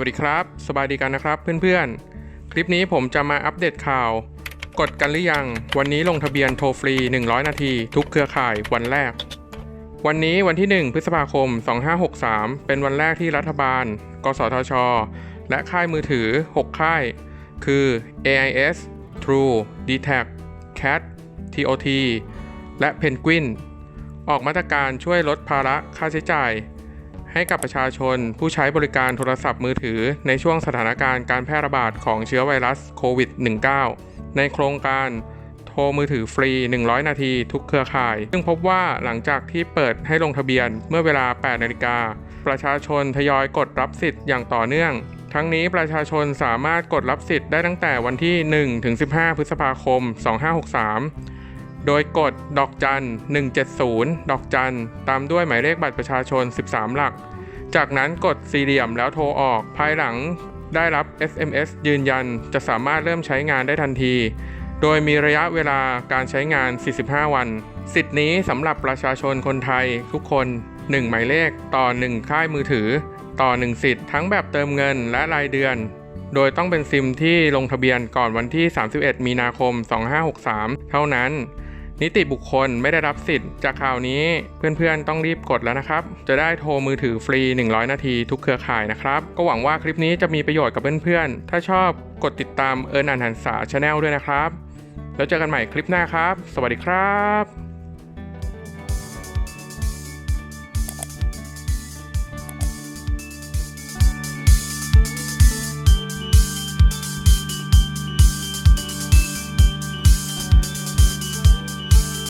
วัสดีครับ สบายดีกันนะครับเพื่อนๆ คลิปนี้ผมจะมาอัปเดตข่าว กดกันหรือยัง วันนี้ลงทะเบียนโทรฟรี 100 นาที ทุกเครือข่ายวันแรก วันนี้วันที่ 1 พฤษภาคม 2563 เป็นวันแรกที่รัฐบาล กสทช และค่ายมือถือ 6 ค่าย คือ AIS True d t a c CAT TOT และ Penguin ออกมาตรการช่วยลดภาระค่าใช้จ่าย ให้กับประชาชน ผู้ใช้บริการโทรศัพท์มือถือ ในช่วงสถานการณ์การแพร่ระบาดของเชื้อไวรัสโควิด -19 ในโครงการโทรมือถือฟรี 100 นาทีทุกเครือข่าย ซึ่งพบว่าหลังจากที่เปิดให้ลงทะเบียนเมื่อเวลา 8 นาฬิกา ประชาชนทยอยกดรับสิทธิ์อย่างต่อเนื่อง ทั้งนี้ประชาชนสามารถกดรับสิทธิ์ได้ตั้งแต่วันที่ 1 ถึง 15 พฤษภาคม 2563 โดยกดดอกจัน 170 ดอกจัน ตามด้วยหมายเลขบัตรประชาชน 13 หลัก จากนั้นกดสี่เหลี่ยมแล้วโทรออก ภายหลังได้รับ SMS ยืนยันจะสามารถเริ่มใช้งานได้ทันที โดยมีระยะเวลาการใช้งาน 45 วัน สิทธิ์นี้สำหรับประชาชนคนไทยทุกคน 1 หมายเลขต่อ 1 ค่ายมือถือ ต่อ 1 สิทธิ์ทั้งแบบเติมเงินและรายเดือน โดยต้องเป็นซิมที่ลงทะเบียนก่อนวันที่ 31 มีนาคม 2563 เท่านั้น นิติบุคคลไม่ได้รับสิทธิ์จากข่าวนี้ เพื่อนๆต้องรีบกดแล้วนะครับ จะได้โทรมือถือฟรี 100 นาทีทุกเครือข่ายนะครับ ก็หวังว่าคลิปนี้จะมีประโยชน์กับเพื่อนๆ ถ้าชอบกดติดตามเอิร์นอันหันษาชาแนลด้วยนะครับ แล้วเจอกันใหม่คลิปหน้าครับ สวัสดีครับ